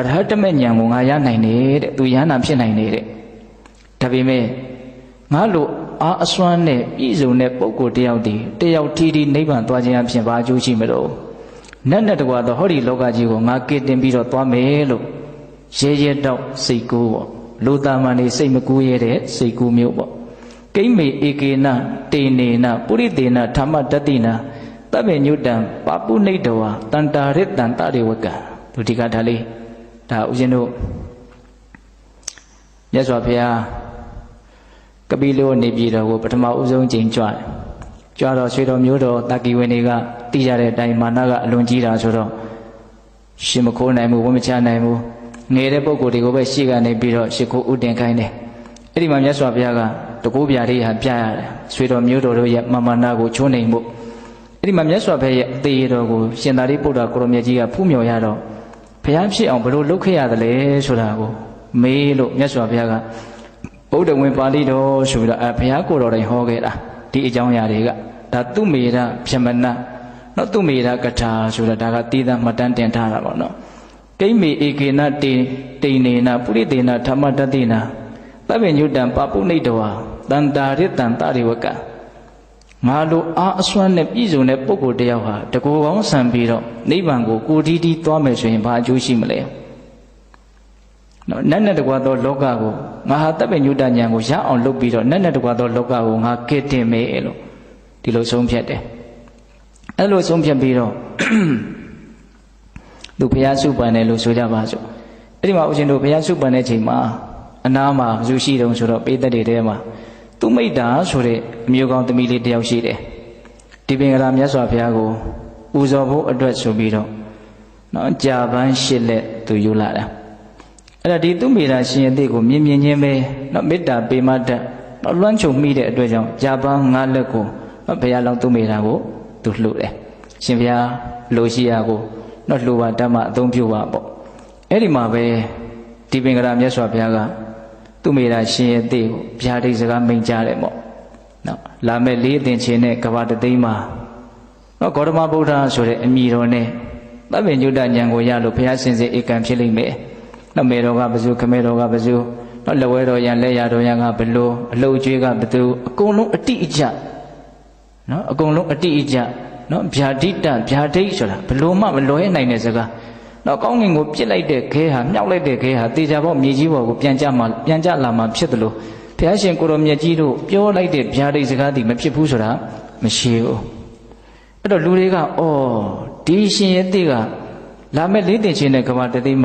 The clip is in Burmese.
အရဟတမေဉာဏ်ကိုငါရနိုင်တယ်တဲ့သူယန္တာဖြစ်နိုင်တယ်တဲ့ဒါပေမဲ့ငါလိုအားအစွမ်းနဲ့ပြည်စုံတဲ့ပုဂ္ဂိုလ်တယောက်တည်းတယောက်ထီထီနိဗ္ဗာန်သွားခြင်းအဖြစ်ဘာအကျိုးရှိမလို့နတ်နဲ့တကွာတော့ဟောဒီလောကကြီးကိုငါကယ်တင်ပြီးတော့သွားမယ်လို့ရဲရဲတော့စိတ်ကူးပေါ့လူသားမန်နေစိတ်မကူးရတဲ့စိတ်ကူးမျိုးပေါ့ကိမ့်မေဧကေနတေနေနပုရိသေနဓမ္မတတိနာတဗ္ဗညုတံပပုနိတဝတန္တာရတံတရေဝကံဒုတိကဒါလေး ဒါဦးဇင်းတို့မြတ်စွာဘုရားကပိလောနေပြည်တော်ကိုပထမဦးဆုံးချိန်ကြွတယ်ကြွတော့ရွှေတော်မျိုးတော်တာကီဝင်တွေကသိကြတဲ့အတိုင်းမာနကအလွန်ကြီးတာဆိုတော့ရှင်မခိုးနိုင်ဘူးဝမချနိုင်ဘူးငယ်တဲ့ပုံကိုယ်တွေကိုပဲရှေ့ကနေပြီးတော့ရှ िख ိုးဥတင်ခိုင်းတယ်အဲ့ဒီမှာမြတ်စွာဘုရားကတကူပြားလေးဟာပြရတယ်ရွှေတော်မျိုးတော်တို့ရဲ့မာမနာကိုချိုးနှိမ်မှုအဲ့ဒီမှာမြတ်စွာဘုရားရဲ့အသေးတော်ကိုရှင်သာရိပုတ္တရာကိုရမြတ်ကြီးကဖူးမြော်ရတော့ ဘုရားဖြစ်အောင်ဘယ်လိုလုပ်ခဲ့ရသလဲဆိုတာကိုမေးလို့မြတ်စွာဘုရားကဗုဒ္ဓဝင်ပါဠိတော်ဆိုပြီးတော့အဲဘုရားကိုယ်တော်တိုင်ဟောခဲ့တာဒီအကြောင်းအရာတွေကဒါသူမေရဖြမနာနော်သူမေရကထာဆိုတာဒါကတည်သားမှတ်တမ်းတင်ထားတာပေါ့နော်ကိမ့်မေဧကေနတေတိနေနပုရိသေနဓမ္မတတိနာသဗ္ဗညုတံပပုနိတဝါတန္တာရတံတရိဝက ငါလိုအားအစွမ်းနဲ့ပြည့်စုံတဲ့ပုဂ္ဂိုလ်တယောက်ဟာတကူကောင်းဆံပြီးတော့နိဗ္ဗာန်ကိုကိုတီးတီးသွားမယ်ဆိုရင်ဘာအကျိုးရှိမလဲနော်နတ်နဲ့တကွာသောလောကကိုငါဟာတပ်ပင်ညုတဉာဏ်ကိုရအောင်လုပ်ပြီးတော့နတ်နဲ့တကွာသောလောကကိုငါကဲတင်မယ်လို့ဒီလိုဆုံးဖြတ်တယ်အဲ့လိုဆုံးဖြတ်ပြီးတော့သူဘုရားစုပန်တယ်လို့ဆိုကြပါစို့အဲ့ဒီမှာဦးဇင်းတို့ဘုရားစုပန်တဲ့ချိန်မှာအနာမှာဘယ်သူရှိတုံးဆိုတော့ပေးသက်တွေထဲမှာ သူမိတ်တာဆိုတဲ့အမျိုးကောင်းသမီးလေးတယောက်ရှိတယ်ဒီပင်ကရာမြတ်စွာဘုရားကိုပူဇော်ဖို့အတွက်ဆိုပြီးတော့နော်ကြာပန်းရှစ်လက်သူယူလာတာအဲ့ဒါဒီသူမိတာရှင်ရသေးကိုမြင်မြင်ချင်းပဲနော်မေတ္တာပေမတ္တနော်လွှမ်းခြုံမိတဲ့အတွက်ကြောင့်ကြာပန်းငါးလက်ကိုနော်ဘုရားလောင်းသူမိတာကိုသူလှုပ်တယ်ရှင်ဘုရားလိုရှိရာကိုနော်လှူပါဓမ္မအသုံးပြုပါပေါ့အဲ့ဒီမှာပဲဒီပင်ကရာမြတ်စွာဘုရားက သူမိတာရှင်ရသေးကိုဗျာဒိတ်စကားမိန်ကြားတယ်ပေါ့နော်လာမဲ့လေးအသင်ချင်းနဲ့ကဘာတသိမ်းမှာနော်ဂေါတမဗုဒ္ဓဆိုတဲ့အမည်တော်နဲ့သဗ္ဗညုတဉာဏ်ကိုရလို့ဘုရားရှင်စေဧကံဖြစ်လိမ့်မယ်နော်မေတော်ကဘယ်သူခမေတော်ကဘယ်သူနော်လက်ဝဲတော်ရန်လက်ရတော်ရန်ကဘယ်လိုအလုတ်ကျွေးကဘယ်သူအကုန်လုံးအတိအကျနော်အကုန်လုံးအတိအကျနော်ဗျာဒိတဗျာဒိတ်ဆိုတာဘလို့မှမလွဲနိုင်တဲ့စကား နော်ကောင်းငင်ကိုပြစ်လိုက်တဲ့ခဲဟာမြောက်လိုက်တဲ့ခဲဟာတေချာဘောမြေကြီးဘောကိုပြန်ကြမှာပြန်ကြလာမှာဖြစ်တယ်လို့ဘုရားရှင်ကိုရောမြတ်ကြီးတို့ပြောလိုက်တဲ့ဗျာဒိတ်စကားဒီမဖြစ်ဘူးဆိုတာမရှိဘူးအဲ့တော့လူတွေကအော်ဒီရှင်ရဲ့တိကလာမဲ့လေးတင်ချင်းတဲ့ကဘာတသိမ်း